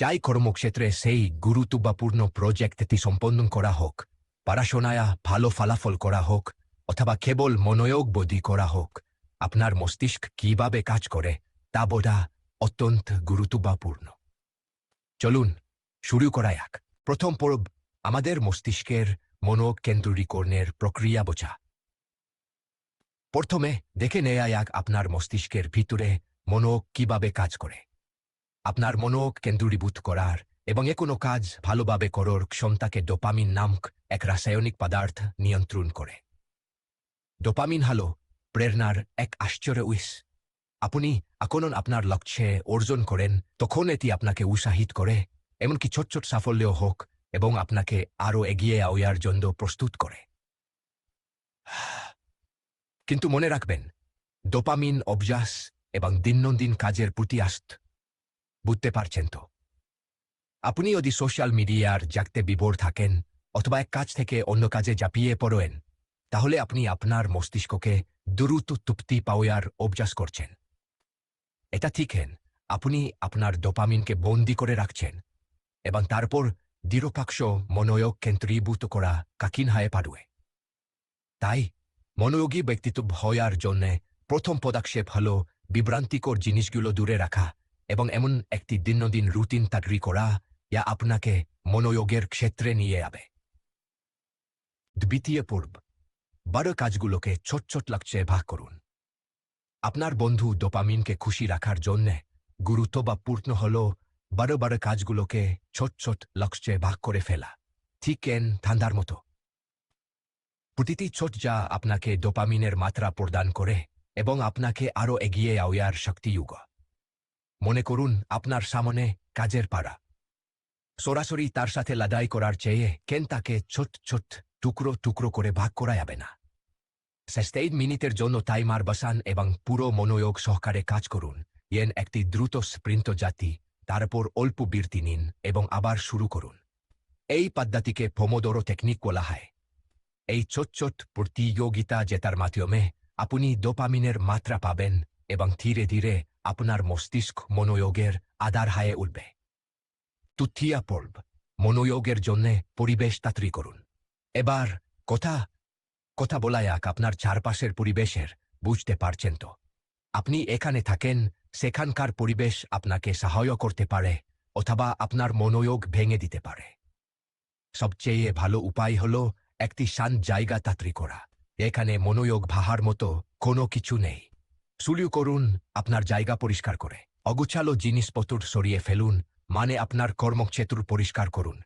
চাই কর্মক্ষেত্রে সেই গুরুত্বপূর্ণ প্রজেক্টটি সম্পন্ন করা হোক পড়াশোনায় ভালো ফলাফল করা হোক অথবা কেবল মনোয়োগ বদি করা হোক আপনার মস্তিষ্ক কীভাবে কাজ করে তা বোধা অত্যন্ত গুরুত্বপূর্ণ চলুন শুরু করা এক প্রথম পর্ব আমাদের মস্তিষ্কের মনোকেন্দ্রীকরণের প্রক্রিয়া বোঝা প্রথমে দেখে নেয়া এক আপনার মস্তিষ্কের ভিতরে মনোক কীভাবে কাজ করে আপনার মনোক কেন্দ্রীভূত করার এবং এ কোনো কাজ ভালোভাবে করার ক্ষমতাকে ডোপামিন নামক এক রাসায়নিক পদার্থ নিয়ন্ত্রণ করে। ডোপামিন হল প্রেরণার এক আশ্চর্য উইস। আপনি এখন আপনার লক্ষ্যে অর্জন করেন, তখন এটি আপনাকে উৎসাহিত করে, এমনকি ছোট ছোট সাফল্য হোক এবং আপনাকে আরও এগিয়ে আওয়ার জন্য প্রস্তুত করে। কিন্তু মনে রাখবেন, ডোপামিন অভ্যাস এবং দিন কাজের প্রতি আস্ত। বুঝতে পারছেন তো? আপনি যদি সোশ্যাল মিডিয়ার জাগতে বিভোর থাকেন অথবা এক কাজ থেকে অন্য কাজে জাপিয়ে পড়েন, তাহলে আপনি আপনার মস্তিষ্ককে দ্রুত তুপ্তি পাওয়ার অভ্যাস করছেন। এটা ঠিকেন আপনি আপনার ডোপামিনকে বন্দি করে রাখছেন এবং তারপর দৃঢ়পাক্ষ মনোয়োগ কেন্দ্রীভূত করা কাকিন হায়ে পারুয়ে তাই মনোযোগী ব্যক্তিত্ব হওয়ার জন্যে প্রথম পদক্ষেপ হল বিভ্রান্তিকর জিনিসগুলো দূরে রাখা এবং এমন একটি দিনদিন রুটিন তাগরি করা যা আপনাকে মনোযোগের ক্ষেত্রে নিয়ে যাবে। দ্বিতীয় পূর্ব বড় কাজগুলোকে ছোট ছোট লক্ষ্যে ভাগ করুন। আপনার বন্ধু ডোপামিনকে খুশি রাখার জন্যে গুরুত্ব বা পূর্ণ হল বড় বড় কাজগুলোকে ছোট ছোট লক্ষ্যে ভাগ করে ফেলা, ঠিক কেন ঠান্ডার মতো। প্রতিটি ছোট যা আপনাকে ডোপামিনের মাত্রা প্রদান করে এবং আপনাকে আরও এগিয়ে আওয়ার শক্তিযুগ। মনে করুন, আপনার সামনে কাজের পাড়া। সরাসরি তার সাথে লাদাই করার চেয়ে কেন তাকে ছোট ছোট টুকরো টুকরো করে ভাগ করা যাবে না। সেস্টেইড মিনিটের জন্য টাইমার বসান এবং পুরো মনোযোগ সহকারে কাজ করুন। ইয়েন একটি দ্রুত স্প্রিন্ত জাতি তারপর অল্প বিরতি নিন এবং আবার শুরু করুন। এই পদ্ধতিকে ফোমোদোরো টেকনিক বলা হয়। এই ছোট ছোট প্রতিযোগিতা জেতার মাধ্যমে আপনি ডোপামিনের মাত্রা পাবেন এবং ধীরে ধীরে আপনার মস্তিষ্ক মনোযোগের আধার হায়ে উঠবে। তুথিয়া পর্ব মনোযোগের জন্যে পরিবেশ তাড়াতাড়ি করুন। এবার কথা কথা বলা এক আপনার চারপাশের পরিবেশের, বুঝতে পারছেন তো? আপনি এখানে থাকেন, সেখানকার পরিবেশ আপনাকে সাহায্য করতে পারে, অথবা আপনার মনোযোগ ভেঙে দিতে পারে। সবচেয়ে ভালো উপায় হল একটি শান্ত জায়গা তাড়াতাড়ি করা। এখানে মনোযোগ ভাহার মতো কোনো কিছু নেই। শুরু করুন আপনার জায়গা পরিষ্কার করে। অগুছালো জিনিসপত্র সরিয়ে ফেলুন মানে আপনার কর্মক্ষেত্র পরিষ্কার করুন।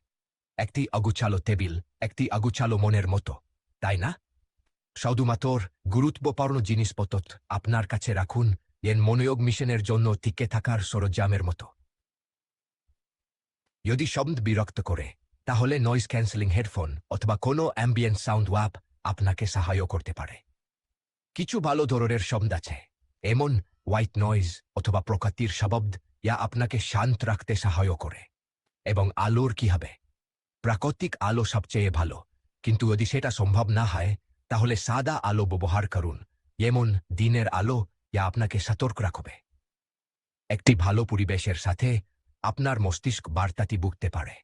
একটি অগুছালো টেবিল, একটি অগুছালো মনের মতো, তাই না? শুধুমাত্র গুরুত্বপূর্ণ জিনিসপত্র আপনার কাছে রাখুন এন মনোযোগ মিশনের জন্য টিকে থাকার সরঞ্জামের মতো। যদি শব্দ বিরক্ত করে, তাহলে নয়েজ ক্যান্সেলিং হেডফোন অথবা কোনো অ্যাম্বিয়েন্ট সাউন্ড ওয়াপ আপনাকে সাহায্য করতে পারে। কিছু ভালো ধরনের শব্দ আছে। এমন হোয়াইট নয়েজ অথবা প্রকৃতির শব্দ ইয়া আপনাকে শান্ত রাখতে সাহায্য করে। এবং আলোর কি হবে? প্রাকৃতিক আলো সবচেয়ে ভালো। কিন্তু যদি সেটা সম্ভব না হয়, তাহলে সাদা আলো ব্যবহার করুন। যেমন দিনের আলো ইয়া আপনাকে সতর্ক রাখবে। একটি ভালো পরিবেশের সাথে আপনার মস্তিষ্ক বার্তাটি বুকতে পারে।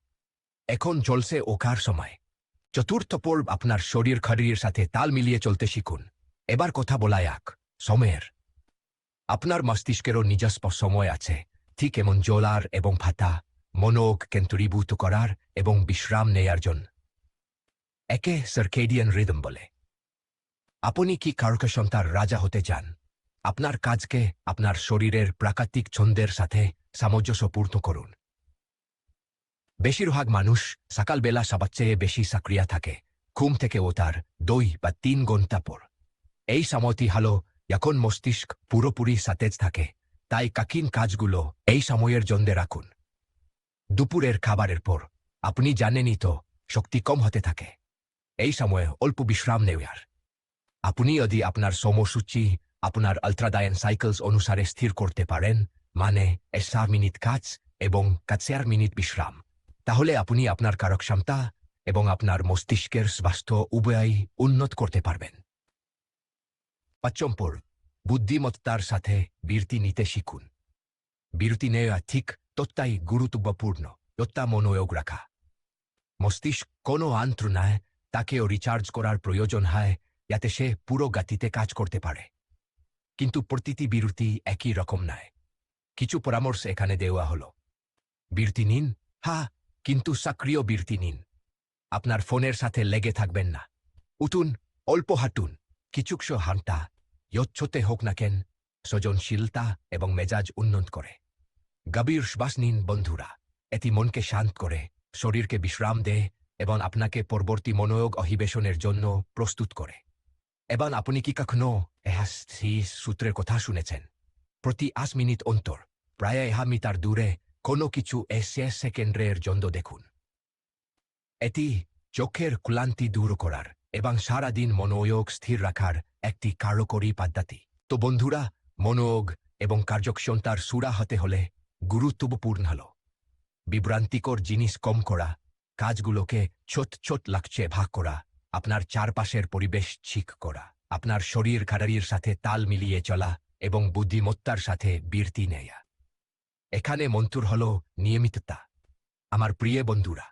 এখন চলছে ওকার সময়। চতুর্থ পর্ব আপনার শরীর খরীর সাথে তাল মিলিয়ে চলতে শিখুন। এবার কথা বলা এক সময়ের। আপনার মস্তিষ্কেরও নিজস্ব সময় আছে। ঠিক এমন জোলার এবং ভাতা মনোগ কেন্দ্রীভূত করার এবং বিশ্রাম নেয়ার জন্য। একে সার্কেডিয়ান রিদম বলে। আপনি কি কারকসন্তার রাজা হতে চান? আপনার কাজকে আপনার শরীরের প্রাকৃতিক ছন্দের সাথে সামঞ্জস্যপূর্ণ করুন। বেশিরভাগ মানুষ সকালবেলা সবার চেয়ে বেশি সক্রিয় থাকে। ঘুম থেকে ওতার দুই বা তিন ঘণ্টা পর। এই সময়টি হল এখন মস্তিষ্ক পুরোপুরি সতেজ থাকে। তাই কাকিন কাজগুলো এই সময়ের জন্যে রাখুন। দুপুরের খাবারের পর, আপনি জানেনই তো, শক্তি কম হতে থাকে। এই সময়ে অল্প বিশ্রাম নেওয়ার। আপনি যদি আপনার সময়সূচি, আপনার আলট্রাদায়ন সাইকেলস অনুসারে স্থির করতে পারেন মানে এসার মিনিট কাজ এবং কাছের মিনিট বিশ্রাম, তাহলে আপনি আপনার কারকক্ষমতা এবং আপনার মস্তিষ্কের স্বাস্থ্য উভয়ই উন্নত করতে পারবেন। পঞ্চমপুর বুদ্ধিমত্তার সাথে বিরতি নিতে শিখুন। বিরতি নেওয়া ঠিক তত্ত্বাই গুরুত্বপূর্ণ তত্ত্বা মনোয়োগ রাখা। মস্তিষ্ক কোনো আন্ত্রনায় তাকেও রিচার্জ করার প্রয়োজন হয়, যাতে সে পুরো গতিতে কাজ করতে পারে। কিন্তু প্রতিটি বিরতি একই রকম নয় কিছু পরামর্শ এখানে দেওয়া হল। বিরতি নিন, হা, কিন্তু সক্রিয় বিরতি নিন। আপনার ফোনের সাথে লেগে থাকবেন না। উঠুন, অল্প হাঁটুন। কিছুক্ষ হাঁটা ইচ্ছতে হোক না কেন, সৃজনশীলতা এবং মেজাজ উন্নত করে। গভীর শ্বাস নিন বন্ধুরা, এটি মনকে শান্ত করে, শরীরকে বিশ্রাম দেয় এবং আপনাকে পরবর্তী মনোয়োগ অহিবেশনের জন্য প্রস্তুত করে। এবং আপনি কি কখনো এহা সেই সূত্রের কথা শুনেছেন? প্রতি আশ মিনিট অন্তর, প্রায় এহা মিটার দূরে, কোনো কিছু এসে সেকেন্ডের জন্য দেখুন। এটি চোখের ক্লান্তি দূর করার এবং সারাদিন মনোয়োগ স্থির রাখার একটি কার্যকরী পদ্ধতি। তো বন্ধুরা, মনোয়োগ এবং কার্যক্ষমতার সুরা হতে হলে গুরুত্বপূর্ণ হল। বিভ্রান্তিকর জিনিস কম করা, কাজগুলোকে ছোট ছোট লাগছে ভাগ করা, আপনার চারপাশের পরিবেশ ঠিক করা, আপনার শরীর খাড়ারির সাথে তাল মিলিয়ে চলা এবং বুদ্ধিমত্তার সাথে বীরতি নেয়া। এখানে মন্তুর হল নিয়মিততা। আমার প্রিয় বন্ধুরা,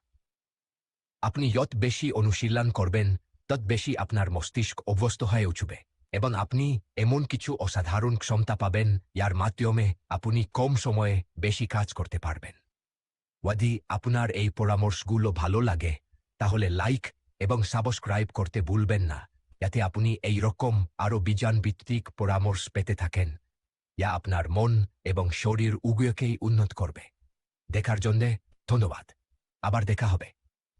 আপনি যত বেশি অনুশীলন করবেন তত বেশি আপনার মস্তিষ্ক অভ্যস্ত হয়ে উঠবে। এবং আপনি এমন কিছু অসাধারণ ক্ষমতা পাবেন, যার মাধ্যমে আপনি কম সময়ে বেশি কাজ করতে পারবেন। যদি আপনার এই পরামর্শগুলো ভালো লাগে, তাহলে লাইক এবং সাবস্ক্রাইব করতে ভুলবেন না, যাতে আপনি এই রকম আরও বিজ্ঞানভিত্তিক পরামর্শ পেতে থাকেন, যা আপনার মন এবং শরীর উভয়কেই উন্নত করবে। দেখার জন্যে ধন্যবাদ। আবার দেখা হবে।